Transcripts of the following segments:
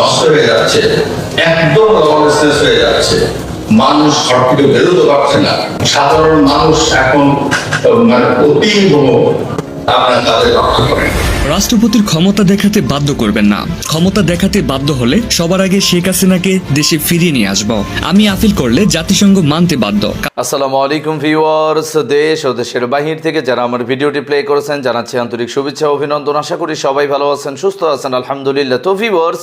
নষ্ট হয়ে যাচ্ছে, একদম হয়ে যাচ্ছে। মানুষ ঘর থেকে পারছে না। সাধারণ মানুষ এখন মানে অতীব আপনার তাদের রক্ষা করেন রাষ্ট্রপতির ক্ষমতা দেখাতে বাধ্য করবেন না। ক্ষমতা দেখাতে বাধ্য হলে সবার আগে শেখ হাসিনাকে দেশে ফিরিয়ে নিয়ে আসব। আমি আপিল করলে জাতিসংঘ মানতে বাধ্য। আসসালামু আলাইকুম ভিউয়ার্স দেশ ও দেশের বাহির থেকে যারা আমার ভিডিওটি প্লে করেছেন জানাচ্ছি আন্তরিক শুভেচ্ছা অভিনন্দন। আশা করি সবাই ভালো আছেন সুস্থ আছেন আলহামদুলিল্লাহ। তো ভিউয়ার্স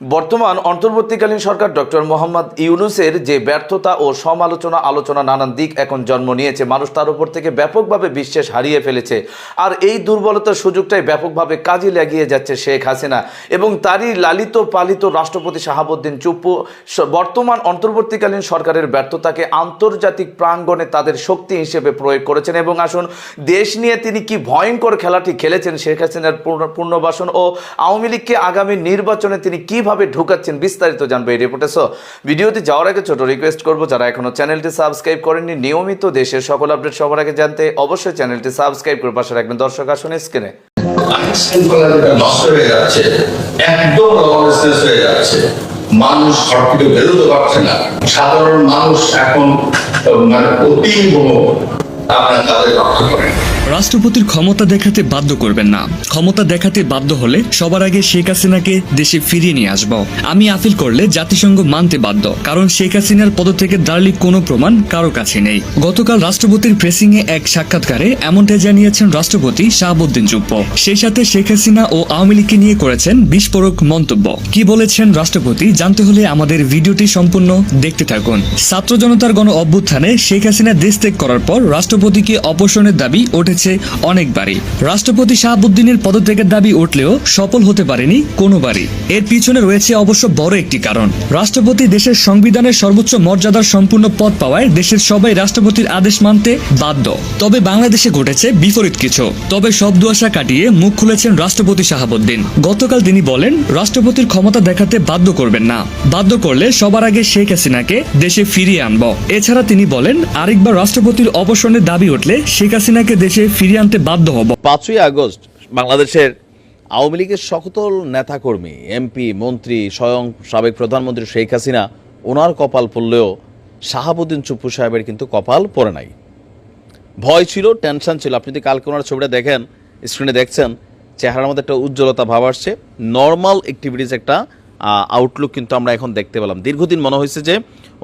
বর্তমান অন্তর্বর্তীকালীন সরকার ডক্টর মোহাম্মদ ইউনুসের যে ব্যর্থতা ও সমালোচনা, আলোচনা নানান দিক এখন জন্ম নিয়েছে, মানুষ তার উপর থেকে ব্যাপকভাবে বিশ্বাস হারিয়ে ফেলেছে। আর এই দুর্বলতার সুযোগটাই ব্যাপকভাবে কাজে লাগিয়ে যাচ্ছে শেখ হাসিনা এবং তারই লালিত পালিত রাষ্ট্রপতি শাহাবুদ্দিন চুপ্পু বর্তমান অন্তর্বর্তীকালীন সরকারের ব্যর্থতাকে আন্তর্জাতিক প্রাঙ্গণে তাদের শক্তি হিসেবে প্রয়োগ করেছেন এবং আসুন দেশ নিয়ে তিনি কি ভয়ঙ্কর খেলাটি খেলেছেন শেখ হাসিনার পুনর্বাসন ও আওয়ামী লীগকে আগামী নির্বাচনে তিনি কীভাবে ঢুকাচ্ছেন বিস্তারিত জানবে এই রিপোর্টে সো ভিডিওটি যাওয়ার আগে ছোট রিকোয়েস্ট করব, যারা এখনও চ্যানেলটি সাবস্ক্রাইব করেননি, নিয়মিত দেশের সকল আপডেট সবার আগে জানতে অবশ্যই চ্যানেলটি সাবস্ক্রাইব করে পাশে রাখবেন। দর্শক, আসুন স্ক্রিনে মানুষ ঘর বেরোতে পারছে না। সাধারণ মানুষ এখন মানে অতীব রাষ্ট্রপতির ক্ষমতা দেখাতে বাধ্য করবেন না। ক্ষমতা দেখাতে বাধ্য হলে সবার আগে শেখ হাসিনাকে দেশে ফিরিয়ে নিয়ে আসব। আমি আপিল করলে জাতিসংঘ মানতে বাধ্য, কারণ শেখ হাসিনার পদত্যাগের দাঁড়ালি কোনো প্রমাণ কারও কাছে নেই। গতকাল রাষ্ট্রপতির প্রেসিং এ এক সাক্ষাৎকারে এমনটাই জানিয়েছেন রাষ্ট্রপতি শাহাবুদ্দিন চুপ্প। সেই সাথে শেখ হাসিনা ও আওয়ামী লীগকে নিয়ে করেছেন বিস্ফোরক মন্তব্য। কি বলেছেন রাষ্ট্রপতি জানতে হলে আমাদের ভিডিওটি সম্পূর্ণ দেখতে থাকুন। ছাত্র জনতার গণ অভ্যুত্থানে শেখ হাসিনা দেশ ত্যাগ করার পর রাষ্ট্রপতিকে অপসারণের দাবি উঠেছে অনেকবারই। রাষ্ট্রপতি শাহাবুদ্দিনের পদত্যাগের দাবি উঠলেও সফল হতে পারেনি কোনোবারই। এর পিছনে রয়েছে অবশ্য বড় একটি কারণ। রাষ্ট্রপতি দেশের সংবিধানের সর্বোচ্চ মর্যাদার সম্পূর্ণ পদ পাওয়ায় দেশের সবাই রাষ্ট্রপতির আদেশ মানতে বাধ্য। তবে বাংলাদেশে ঘটেছে বিপরীত কিছু। তবে সব দুয়াশা কাটিয়ে মুখ খুলেছেন রাষ্ট্রপতি শাহাবুদ্দিন। গতকাল তিনি বলেন, রাষ্ট্রপতির ক্ষমতা দেখাতে বাধ্য করবেন না। বাধ্য করলে সবার আগে শেখ হাসিনাকে দেশে ফিরিয়ে আনব। এছাড়া তিনি বলেন, আরেকবার রাষ্ট্রপতির অবসরের দাবি উঠলে শেখ হাসিনাকে দেশে ফিরিয়ে আনতে বাধ্য হব। পাঁচই আগস্ট বাংলাদেশের আওয়ামী লীগের সকল নেতাকর্মী, এমপি, মন্ত্রী, স্বয়ং সাবেক প্রধানমন্ত্রী শেখ হাসিনা, ওনার কপাল পড়লেও শাহাবুদ্দিন চুপ্পু সাহেবের কিন্তু কপাল পড়ে নাই। ভয় ছিল, টেনশন ছিল। আপনি যদি কালকে ওনার ছবিটা দেখেন স্ক্রিনে দেখছেন, চেহারার মধ্যে একটা উজ্জ্বলতা ভাব আসছে। নর্মাল অ্যাক্টিভিটিস একটা আউটলুক কিন্তু আমরা এখন দেখতে পেলাম। দীর্ঘদিন মনে হয়েছে যে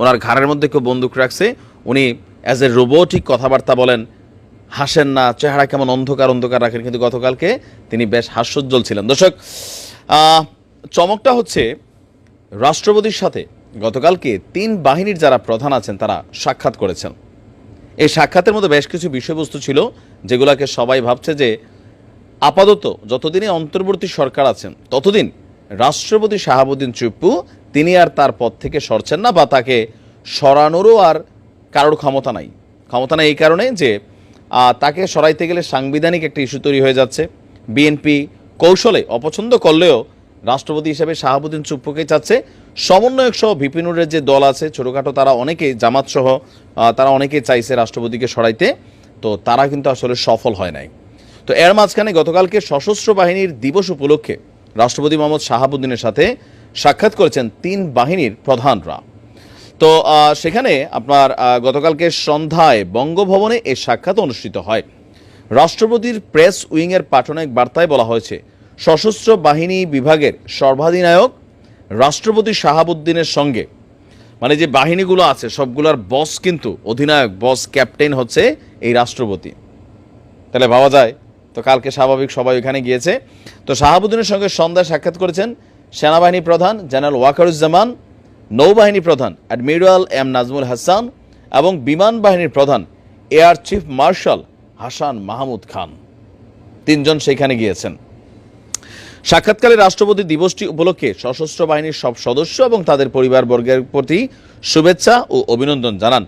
ওনার ঘাড়ের মধ্যে কেউ বন্দুক রাখছে, উনি অ্যাজ এ রোবোটিক কথাবার্তা বলেন, হাসেন না, চেহারা কেমন অন্ধকার অন্ধকার রাখেন। কিন্তু গতকালকে তিনি বেশ হাস্যোজ্জ্বল ছিলেন। দর্শক চমকটা হচ্ছে রাষ্ট্রপতির সাথে গতকালকে তিন বাহিনীর যারা প্রধান আছেন, তারা সাক্ষাৎ করেছেন। এই সাক্ষাতের মধ্যে বেশ কিছু বিষয়বস্তু ছিল, যেগুলোকে সবাই ভাবছে যে আপাতত যতদিনে অন্তর্বর্তী সরকার আছেন, ততদিন রাষ্ট্রপতি শাহাবুদ্দিন চুপ্পু তিনি আর তার পদ থেকে সরছেন না, বা তাকে সরানোরও আর কারোর ক্ষমতা নাই। ক্ষমতা নাই এই কারণে যে তাকে সরাইতে গেলে সাংবিধানিক একটা ইস্যু তৈরি হয়ে যাচ্ছে। বিএনপি কৌশলে অপছন্দ করলেও রাষ্ট্রপতি হিসেবে শাহাবুদ্দিন চুপ্পুকে চাচ্ছে। সমন্বয়ক সহ বিপিনুরের যে দল আছে, ছোটোখাটো তারা অনেকেই, জামাত সহ তারা অনেকেই চাইছে রাষ্ট্রপতিকে সরাইতে। তো তারা কিন্তু আসলে সফল হয় নাই। তো এর মাঝখানে গতকালকে সশস্ত্র বাহিনীর দিবস উপলক্ষে রাষ্ট্রপতি মোহাম্মদ শাহাবুদ্দিনের সাথে সাক্ষাৎ করেছেন তিন বাহিনীর প্রধানরা। তো সেখানে আপনার গতকালকে সন্ধ্যায় বঙ্গভবনে এই সাক্ষাৎ অনুষ্ঠিত হয়। রাষ্ট্রপতির প্রেস উইংয়ের পাঠানো এক বার্তায় বলা হয়েছে, সশস্ত্র বাহিনী বিভাগের সর্বাধিনায়ক রাষ্ট্রপতি শাহাবুদ্দিনের সঙ্গে মানে যে বাহিনীগুলো আছে, সবগুলোর বস কিন্তু, অধিনায়ক, বস, ক্যাপ্টেন হচ্ছে এই রাষ্ট্রপতি। তাহলে ভাবা যায়, তো কালকে স্বাভাবিক সবাই ওখানে গিয়েছে। তো শাহাবুদ্দিনের সঙ্গে সন্ধ্যায় সাক্ষাৎ করেছেন সেনাবাহিনী প্রধান জেনারেল ওয়াকারুজ্জামান নৌবাহিনী প্রধান অ্যাডমিরাল এম নাজমুল হাসান এবং বিমান বাহিনীর প্রধান air chief marshal Hasan Mahmud Khan. তিনজন সেখানে গিয়েছেন। সাক্ষাৎকালে রাষ্ট্রপতি দিবসটি উপলক্ষে সশস্ত্র বাহিনীর সব সদস্য এবং তাদের পরিবারবর্গের প্রতি শুভেচ্ছা ও অভিনন্দন জানান।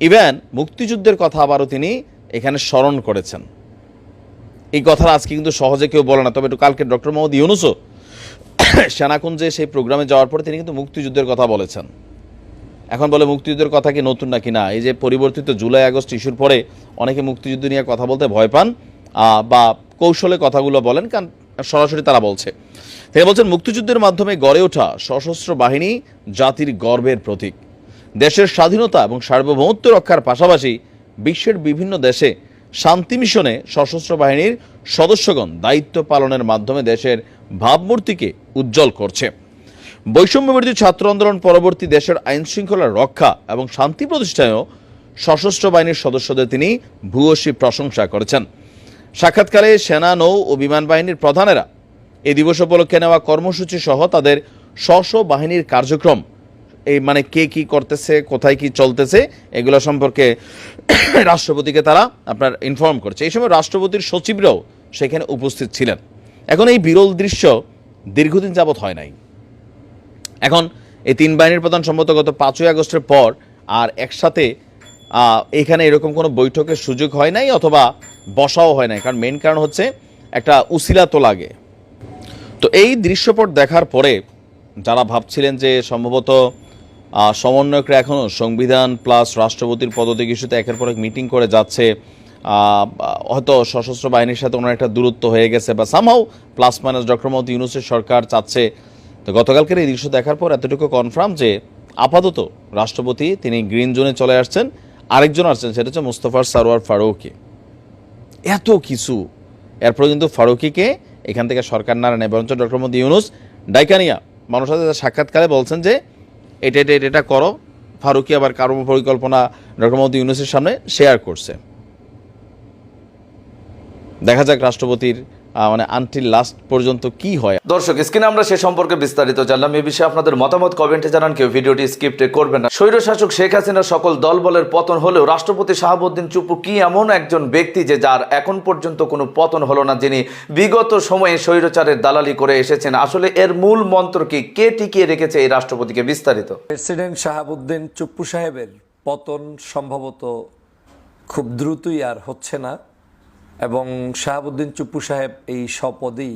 ইভেন, মুক্তিযুদ্ধের কথা আবারও তিনি এখানে স্মরণ করেছেন। এই কথা আজকে কিন্তু সহজে কেউ বলে না, তবে একটু কালকে ডক্টর মোহাম্মদ ইউনুসও সেনাকুঞ্জে সেই প্রোগ্রামে যাওয়ার পরে তিনি কিন্তু মুক্তিযুদ্ধের কথা বলেছেন। এখন বলে মুক্তিযুদ্ধের কথা কি নতুন নাকি না? এই যে পরিবর্তিত জুলাই, আগস্ট ইস্যুর পরে অনেকে মুক্তিযুদ্ধ নিয়ে কথা বলতে ভয় পান বা কৌশলে কথাগুলো বলেন, কারণ সরাসরি তারা বলছে। তিনি বলছেন, মুক্তিযুদ্ধের মাধ্যমে গড়ে ওঠা সশস্ত্র বাহিনী জাতির গর্বের প্রতীক। দেশের স্বাধীনতা এবং সার্বভৌমত্ব রক্ষার পাশাপাশি বিশ্বের বিভিন্ন দেশে শান্তি মিশনে সশস্ত্র বাহিনীর সদস্যগণ দায়িত্ব পালনের মাধ্যমে দেশের ভাবমূর্তিকে উজ্জ্বল করছে। বৈষম্যবিরোধী ছাত্র আন্দোলন পরবর্তী দেশের আইন শৃঙ্খলা রক্ষা এবং শান্তি প্রতিষ্ঠায়ও সশস্ত্র বাহিনীর সদস্যদের তিনি ভূয়সী প্রশংসা করেছেন। সাক্ষাৎকারে সেনা, নৌ ও বিমান বাহিনীর প্রধানেরা এই দিবস উপলক্ষে নেওয়া কর্মসূচি সহ তাদের স্ব বাহিনীর কার্যক্রম এই মানে কে কি করতেছে, কোথায় কি চলতেছে, এগুলো সম্পর্কে রাষ্ট্রপতিকে তারা আপনার ইনফর্ম করছে। এই সময় রাষ্ট্রপতির সচিবরাও সেখানে উপস্থিত ছিলেন। এখন এই বিরল দৃশ্য দীর্ঘদিন যাবৎ হয় নাই। এখন এই তিন বাহিনীর প্রধান সম্মত গত পাঁচই আগস্টের পর আর একসাথে এখানে এরকম কোনো বৈঠকের সুযোগ হয় নাই অথবা বসাও হয় নাই। কারণ মেন কারণ হচ্ছে একটা উসিলা তো লাগে। তো এই দৃশ্যপট দেখার পরে যারা ভাবছিলেন যে সম্ভবত সমন্বয়করা এখনও সংবিধান প্লাস রাষ্ট্রপতির পদত্যাগ ইস্যুতে একের পর এক মিটিং করে যাচ্ছে। হয়তো সশস্ত্র বাহিনীর সাথে ওনার একটা দূরত্ব হয়ে গেছে বা somehow plus minus doctor Mohammad ইউনুসের সরকার চাচ্ছে। তো গতকালকের এই দৃশ্য দেখার পর এতটুকু কনফার্ম যে আপাতত রাষ্ট্রপতি তিনি গ্রিন জোনে চলে আসছেন, আরেকজন আসছেন, সেটা হচ্ছে মুস্তফার সারোয়ার ফারুকি। এত কিছু। এরপর কিন্তু ফারুকিকে এখান থেকে সরকার না নেয়, বরঞ্চ ডক্টর মোদী ইউনুস, ডাইকানিয়া, মানুষের সাথে সাক্ষাৎকারে বলছেন যে এটা এটা এটা, করো। ফারুকি আবার কর্ম পরিকল্পনা ডক্টর মোদী ইউনুসের সামনে শেয়ার করছে। দেখা যাক রাষ্ট্রপতির মানে আনটিল লাস্ট পর্যন্ত কি হয়? দর্শক স্ক্রিনে আমরা সে সম্পর্কে বিস্তারিত জানলাম। এই বিষয়ে আপনাদের মতামত কমেন্টে জানান কেউ ভিডিওটি স্ক্রিপ্টে করবেন না। স্বৈরশাসক শেখ হাসিনার সকল দলবলের পতন হলেও রাষ্ট্রপতি শাহাবুদ্দিন চুপু কি এমন একজন ব্যক্তি যে যার এখন পর্যন্ত কোনো পতন হলো না যিনি বিগত সময়ে স্বৈরচারের দালালি করে এসেছেন? আসলে এর মূল মন্ত্র কি? কে টিকিয়ে রেখেছে এই রাষ্ট্রপতিকে বিস্তারিত? প্রেসিডেন্ট শাহাবুদ্দিন চুপ্পু সাহেবের পতন সম্ভবত খুব দ্রুতই আর হচ্ছে না। এবং শাহাবুদ্দিন চুপ্পু সাহেব এই স্বপদেই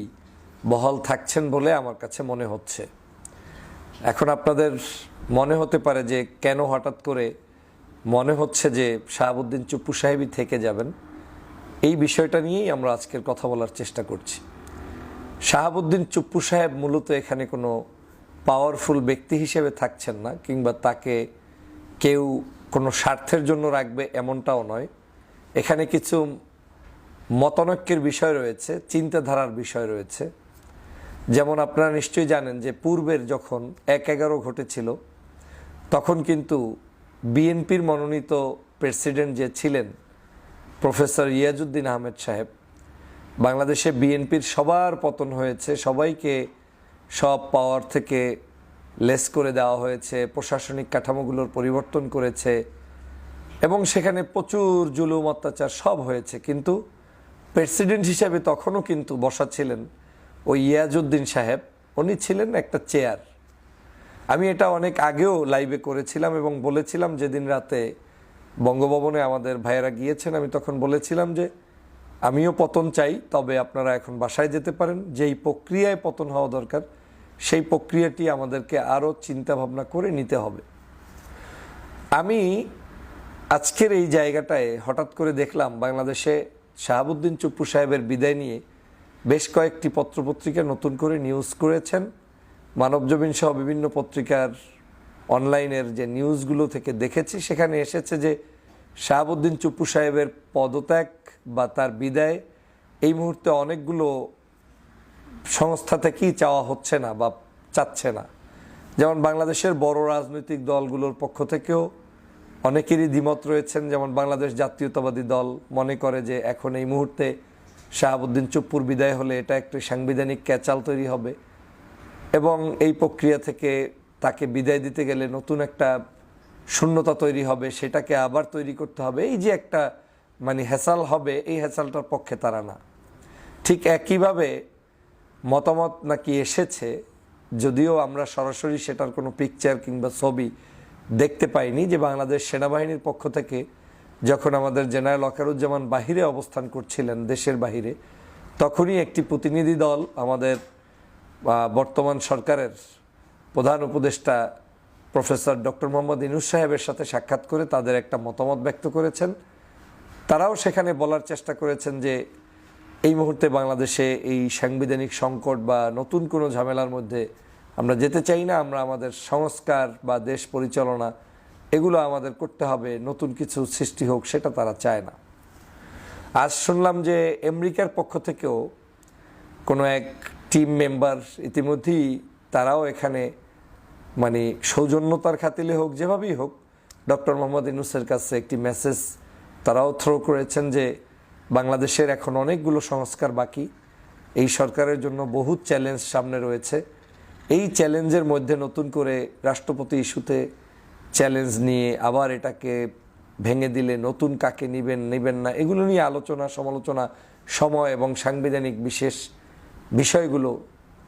বহাল থাকছেন বলে আমার কাছে মনে হচ্ছে। এখন আপনাদের মনে হতে পারে যে কেন হঠাৎ করে মনে হচ্ছে যে শাহাবুদ্দিন চুপ্পু সাহেবই থেকে যাবেন? এই বিষয়টা নিয়েই আমরা আজকের কথা বলার চেষ্টা করছি। শাহাবুদ্দিন চুপ্পু সাহেব মূলত এখানে কোনো পাওয়ারফুল ব্যক্তি হিসেবে থাকছেন না, কিংবা তাকে কেউ কোনো স্বার্থের জন্য রাখবে এমনটাও নয়। এখানে কিছু মতানৈক্যের বিষয় রয়েছে, চিন্তাধারার বিষয় রয়েছে। যেমন আপনারা নিশ্চয়ই জানেন যে পূর্বের যখন এক এগারো ঘটেছিল, তখন কিন্তু বিএনপির মনোনীত প্রেসিডেন্ট যে ছিলেন, প্রফেসর ইয়াজউদ্দিন আহমেদ সাহেব, বাংলাদেশে বিএনপির সবার পতন হয়েছে, সবাইকে সব পাওয়ার থেকে লেস করে দেওয়া হয়েছে, প্রশাসনিক কাঠামোগুলোর পরিবর্তন করেছে, এবং সেখানে প্রচুর জুলুম, অত্যাচার সব হয়েছে। কিন্তু প্রেসিডেন্ট হিসাবে তখনও কিন্তু বসা ছিলেন ওই ইয়াজউদ্দিন সাহেব। উনি ছিলেন একটা চেয়ার। আমি এটা অনেক আগেও লাইভে করেছিলাম এবং বলেছিলাম যেদিন রাতে বঙ্গভবনে আমাদের ভাইয়েরা গিয়েছেন, আমি তখন বলেছিলাম যে আমিও পতন চাই, তবে আপনারা এখন বাসায় যেতে পারেন। যেই প্রক্রিয়ায় পতন হওয়া দরকার, সেই প্রক্রিয়াটি আমাদেরকে আরও চিন্তা ভাবনা করে নিতে হবে। আমি আজকের এই জায়গাটায় হঠাৎ করে দেখলাম বাংলাদেশে শাহাবুদ্দিন চুপ্পু সাহেবের বিদায় নিয়ে বেশ কয়েকটি পত্রপত্রিকা নতুন করে নিউজ করেছেন। মানবজমিন সহ বিভিন্ন পত্রিকার অনলাইনের যে নিউজগুলো থেকে দেখেছি, সেখানে এসেছে যে শাহাবুদ্দিন চুপ্পু সাহেবের পদত্যাগ বা তার বিদায় এই মুহূর্তে অনেকগুলো সংস্থা থেকেই চাওয়া হচ্ছে না বা চাচ্ছে না। যেমন বাংলাদেশের বড় রাজনৈতিক দলগুলোর পক্ষ থেকেও অনেকেরই দ্বিমত রয়েছেন, যেমন বাংলাদেশ জাতীয়তাবাদী দল মনে করে যে এখন এই মুহূর্তে শাহাবুদ্দিন চুপ্পুর বিদায় হলে এটা একটি সাংবিধানিক ক্যাচাল তৈরি হবে। এবং এই প্রক্রিয়া থেকে তাকে বিদায় দিতে গেলে নতুন একটা শূন্যতা তৈরি হবে, সেটাকে আবার তৈরি করতে হবে। এই যে একটা মানে হ্যাসাল হবে, এই হ্যাসালটার পক্ষে তারা না। ঠিক একইভাবে মতামত নাকি এসেছে, যদিও আমরা সরাসরি সেটার কোনো পিকচার কিংবা ছবি দেখতে পাইনি যে বাংলাদেশ সেনাবাহিনীর পক্ষ থেকে যখন আমাদের জেনারেল অকারুজ্জামান বাহিরে অবস্থান করছিলেন দেশের বাহিরে, তখনই একটি প্রতিনিধি দল আমাদের বর্তমান সরকারের প্রধান উপদেষ্টা প্রফেসর ডক্টর মোহাম্মদ ইনুস সাহেবের সাথে সাক্ষাৎ করে তাদের একটা মতামত ব্যক্ত করেছেন। তারাও সেখানে বলার চেষ্টা করেছেন যে এই মুহূর্তে বাংলাদেশে এই সাংবিধানিক সংকট বা নতুন কোনো ঝামেলার মধ্যে আমরা যেতে চাই না, আমরা আমাদের সংস্কার বা দেশ পরিচালনা, এগুলো আমাদের করতে হবে, নতুন কিছু সৃষ্টি হোক, সেটা তারা চায় না। আজ শুনলাম যে আমেরিকার পক্ষ থেকেও কোনো এক টিম মেম্বার ইতিমধ্যেই তারাও এখানে মানে সৌজন্যতার খাতিলে হোক, যেভাবেই হোক, ডক্টর মোহাম্মদ ইনুসের কাছে একটি মেসেজ তারাও থ্রো করেছেন যে বাংলাদেশের এখন অনেকগুলো সংস্কার বাকি। এই সরকারের জন্য বহু চ্যালেঞ্জ সামনে রয়েছে। এই চ্যালেঞ্জের মধ্যে নতুন করে রাষ্ট্রপতি ইস্যুতে চ্যালেঞ্জ নিয়ে আবার এটাকে ভেঙে দিলে নতুন কাকে নিবেন, নেবেন না, এগুলো নিয়ে আলোচনা, সমালোচনা, সময় এবং সাংবিধানিক বিশেষ বিষয়গুলো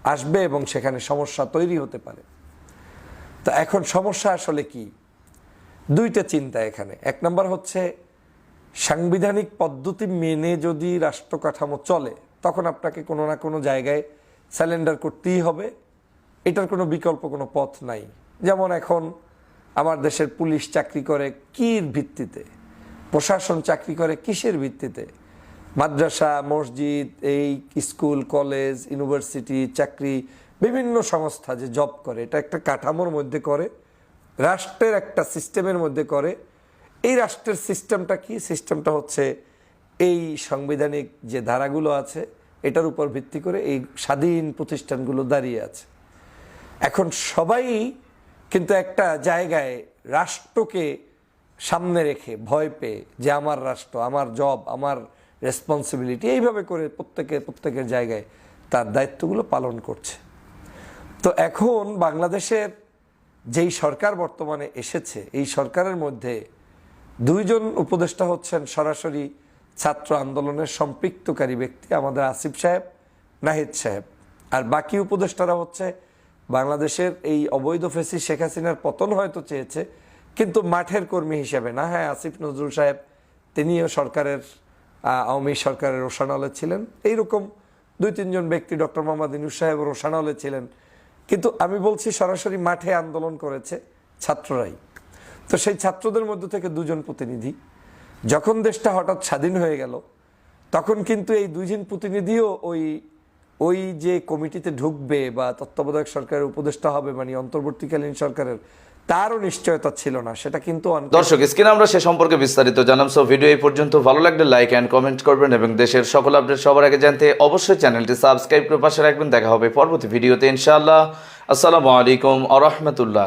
আসবে এবং সেখানে সমস্যা তৈরি হতে পারে। তা এখন সমস্যা আসলে কি? দুইটা চিন্তা এখানে। এক নম্বর হচ্ছে, সাংবিধানিক পদ্ধতি মেনে যদি রাষ্ট্র কাঠামো চলে, তখন আপনাকে কোনো না কোনো জায়গায় স্যালেন্ডার করতেই হবে। এটার কোনো বিকল্প, কোনো পথ নাই। যেমন এখন আমার দেশের পুলিশ চাকরি করে কির ভিত্তিতে? প্রশাসন চাকরি করে কিসের ভিত্তিতে? মাদ্রাসা, মসজিদ, এই স্কুল, কলেজ, ইউনিভার্সিটি, চাকরি, বিভিন্ন সংস্থা যে জব করে, এটা একটা কাঠামোর মধ্যে করে, রাষ্ট্রের একটা সিস্টেমের মধ্যে করে। এই রাষ্ট্রের সিস্টেমটা কি? সিস্টেমটা হচ্ছে এই সাংবিধানিক যে ধারাগুলো আছে, এটার উপর ভিত্তি করে এই স্বাধীন প্রতিষ্ঠানগুলো দাঁড়িয়ে আছে। এখন সবাই কিন্তু একটা জায়গায় রাষ্ট্রকে সামনে রেখে ভয় পেয়ে যে আমার রাষ্ট্র, আমার জব আমার রেসপন্সিবিলিটি এইভাবে করে প্রত্যেকে, প্রত্যেকের জায়গায় তার দায়িত্বগুলো পালন করছে। তো এখন বাংলাদেশের যেই সরকার বর্তমানে এসেছে, এই সরকারের মধ্যে দুইজন উপদেষ্টা হচ্ছেন সরাসরি ছাত্র আন্দোলনের সম্পৃক্তকারী ব্যক্তি আমাদের আসিফ সাহেব, নাহিদ সাহেব। আর বাকি উপদেষ্টারা হচ্ছে বাংলাদেশের এই অবৈধ ফেসি শেখ হাসিনার পতন হয়তো চেয়েছে, কিন্তু মাঠের কর্মী হিসেবে না। হ্যাঁ আসিফ নজরুল সাহেব, তিনিও সরকারের আওয়ামী সরকারের রোশানলে ছিলেন। এইরকম দুই, তিনজন ব্যক্তি ডক্টর মোহাম্মদ ইনুস সাহেব রোশানলে ছিলেন। কিন্তু আমি বলছি, সরাসরি মাঠে আন্দোলন করেছে ছাত্ররাই। তো সেই ছাত্রদের মধ্যে থেকে দুজন প্রতিনিধি। যখন দেশটা হঠাৎ স্বাধীন হয়ে গেল, তখন কিন্তু এই দুইজন প্রতিনিধিও ওই ওই যে কমিটিতে ঢুকবে বা তত্ত্বাবধায়ক সরকারের উপদেষ্টা হবে মানে অন্তর্বর্তীকালীন সরকারের, তারও নিশ্চয়তা ছিল না। সেটা কিন্তু দর্শক, স্ক্রিনে আমরা সে সম্পর্কে বিস্তারিত জানাম। সো ভিডিও এই পর্যন্ত ভালো লাগলে লাইক অ্যান্ড কমেন্ট করবেন এবং দেশের সকল আপডেট সবার আগে জানতে অবশ্যই চ্যানেলটি সাবস্ক্রাইব করে পাশে রাখবেন। দেখা হবে পরবর্তী ভিডিওতে ইনশাআল্লাহ। আসসালামু আলাইকুম আ রহমতুল্লাহ।